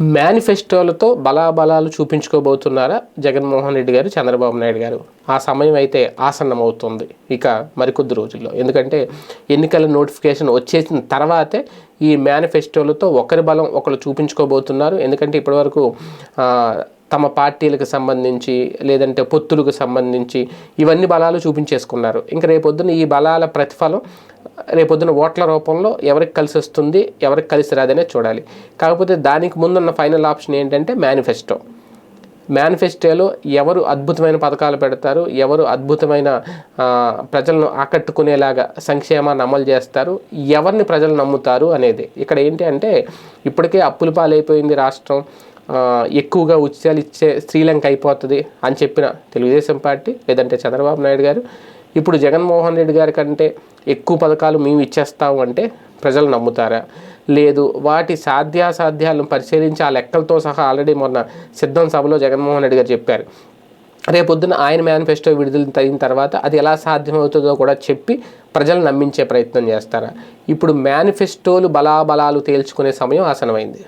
మేనిఫెస్టోలతో బలాబలాలు చూపించుకోబోతున్నారా జగన్మోహన్ రెడ్డి గారు చంద్రబాబు నాయుడు గారు? ఆ సమయం అయితే ఆసన్నమవుతుంది. ఇక మరికొద్ది రోజుల్లో. ఎందుకంటే ఎన్నికల నోటిఫికేషన్ వచ్చేసిన తర్వాతే ఈ మేనిఫెస్టోలతో ఒకరి బలం ఒకరు చూపించుకోబోతున్నారు. ఎందుకంటే ఇప్పటివరకు తమ పార్టీలకు సంబంధించి లేదంటే పొత్తులకు సంబంధించి ఇవన్నీ బలాలు చూపించేసుకున్నారు. ఇంకా రేపొద్దున ఈ బలాల ప్రతిఫలం రేపొద్దున ఓట్ల రూపంలో ఎవరికి కలిసి వస్తుంది ఎవరికి కలిసి రాదనే చూడాలి. కాకపోతే దానికి ముందున్న ఫైనల్ ఆప్షన్ ఏంటంటే మేనిఫెస్టో. మేనిఫెస్టోలో ఎవరు అద్భుతమైన పథకాలు పెడతారు ఎవరు అద్భుతమైన ప్రజలను ఆకట్టుకునేలాగా సంక్షేమాన్ని అమలు చేస్తారు ఎవరిని ప్రజలు నమ్ముతారు అనేది. ఇక్కడ ఏంటి అంటే ఇప్పటికే అప్పుల పాలైపోయింది రాష్ట్రం ఎక్కువగా ఉచితాలు ఇచ్చే శ్రీలంక అయిపోతుంది అని చెప్పిన తెలుగుదేశం పార్టీ లేదంటే చంద్రబాబు నాయుడు గారు ఇప్పుడు జగన్మోహన్ రెడ్డి గారి కంటే ఎక్కువ పథకాలు మేము ఇచ్చేస్తాము అంటే ప్రజలు నమ్ముతారా? లేదు వాటి సాధ్యాసాధ్యాలను పరిశీలించి ఆ లెక్కలతో సహా ఆల్రెడీ మొన్న సిద్ధం సభలో జగన్మోహన్ రెడ్డి గారు చెప్పారు. రేపొద్దున ఆయన మేనిఫెస్టో విడుదల అయిన తర్వాత అది ఎలా సాధ్యమవుతుందో కూడా చెప్పి ప్రజలు నమ్మించే ప్రయత్నం చేస్తారా? ఇప్పుడు మేనిఫెస్టోలు బలాబలాలు తేల్చుకునే సమయం ఆసనమైంది.